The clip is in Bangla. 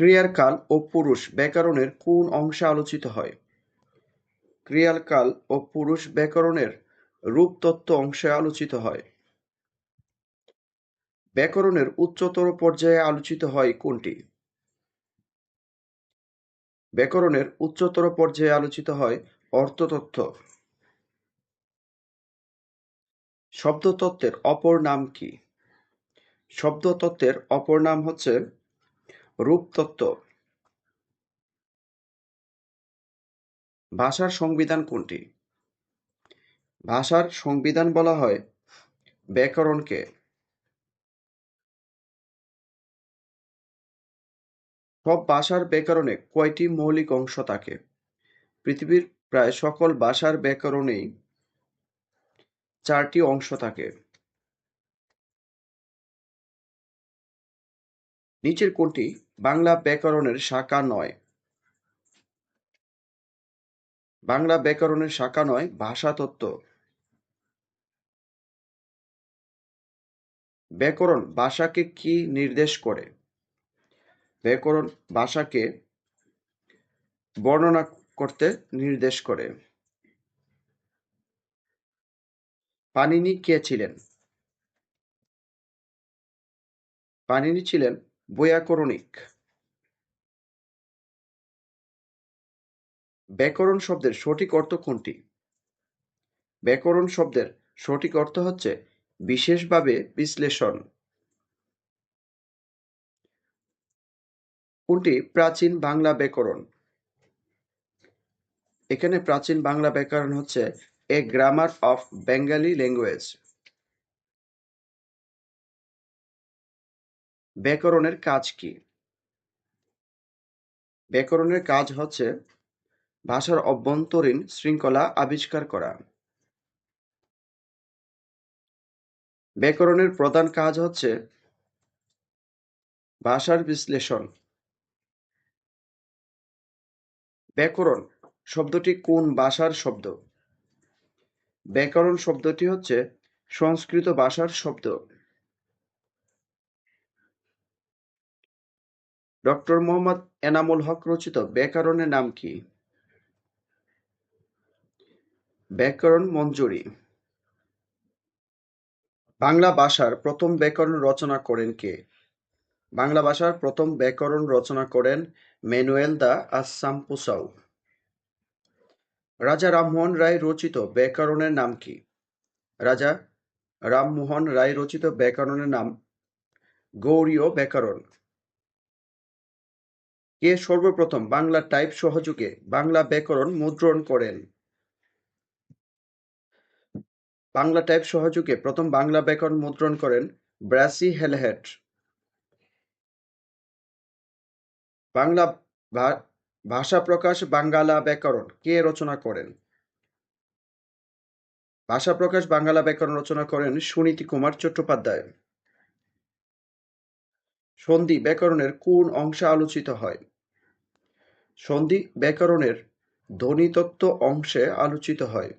ক্রিয়ার কাল ও পুরুষ ব্যাকরণের কোন অংশে আলোচিত হয়? ক্রিয়ার কাল ও পুরুষ ব্যাকরণের রূপতত্ত্ব অংশে আলোচিত হয়। ব্যাকরণের উচ্চতর পর্যায়ে আলোচিত হয় কোনটি? ব্যাকরণের উচ্চতর পর্যায়ে আলোচিত হয় অর্থতত্ত্ব। শব্দতত্ত্বের অপর নাম কি? শব্দতত্ত্বের অপর নাম হচ্ছে রূপতত্ত্ব। ভাষার সংবিধান কোনটি? ভাষার সংবিধান বলা হয় ব্যাকরণকে। সব ভাষার ব্যাকরণে কয়টি মৌলিক অংশ থাকে? পৃথিবীর প্রায় সকল ভাষার ব্যাকরণেই চারটি অংশ থাকে। নিচের কোনটি বাংলা ব্যাকরণের শাখা নয়? বাংলা ব্যাকরণের শাখা নয় ভাষাতত্ত্ব। ব্যাকরণ ভাষাকে কি নির্দেশ করে? ব্যাকরণ ভাষাকে বর্ণনা করতে নির্দেশ করে। পাণিনি কে ছিলেন? পাণিনি ছিলেন বৈয়াকরণিক। ব্যাকরণ শব্দের সঠিক অর্থ কোনটি? ব্যাকরণ শব্দের সঠিক অর্থ হচ্ছে বিশেষভাবে বিশ্লেষণ। কোনটি প্রাচীন বাংলা ব্যাকরণ? এখানে প্রাচীন বাংলা ব্যাকরণ হচ্ছে a grammar of Bengali language. ব্যাকরণের কাজ কি? ব্যাকরণের কাজ হচ্ছে ভাষার অভ্যন্তরীণ শৃঙ্খলা আবিষ্কার করা। ব্যাকরণের প্রধান কাজ হচ্ছে ভাষার বিশ্লেষণ। ব্যাকরণ শব্দটি কোন ভাষার শব্দ? ব্যাকরণ শব্দটি হচ্ছে সংস্কৃত ভাষার শব্দ। ডক্টর মোহাম্মদ এনামুল হক রচিত ব্যাকরণের নাম কি? ব্যাকরণ মঞ্জুরি। বাংলা ভাষার প্রথম ব্যাকরণ রচনা করেন কে? বাংলা ভাষার প্রথম ব্যাকরণ রচনা করেন ম্যানুয়েল দা আসাম্পুসাউ। রাজা রামমোহন রায় রচিত ব্যাকরণের নাম কি? রাজা রামমোহন রায় রচিত ব্যাকরণের নাম গৌরীয় ব্যাকরণ। কে সর্বপ্রথম বাংলা টাইপ সহযোগে বাংলা ব্যাকরণ মুদ্রণ করেন? বাংলা টাইপ সহযোগে প্রথম বাংলা ব্যাকরণ মুদ্রণ করেন ব্রাসি হেলহেট। বাংলা ভাষা প্রকাশ বাঙ্গালা ব্যাকরণ কে রচনা করেন? ভাষা প্রকাশ বাঙ্গালা ব্যাকরণ রচনা করেন সুনীতি কুমার চট্টোপাধ্যায়। সন্ধি ব্যাকরণের কোন অংশে আলোচিত হয়? সন্ধি ব্যাকরণের ধ্বনিতত্ত্ব অংশে আলোচিত হয়।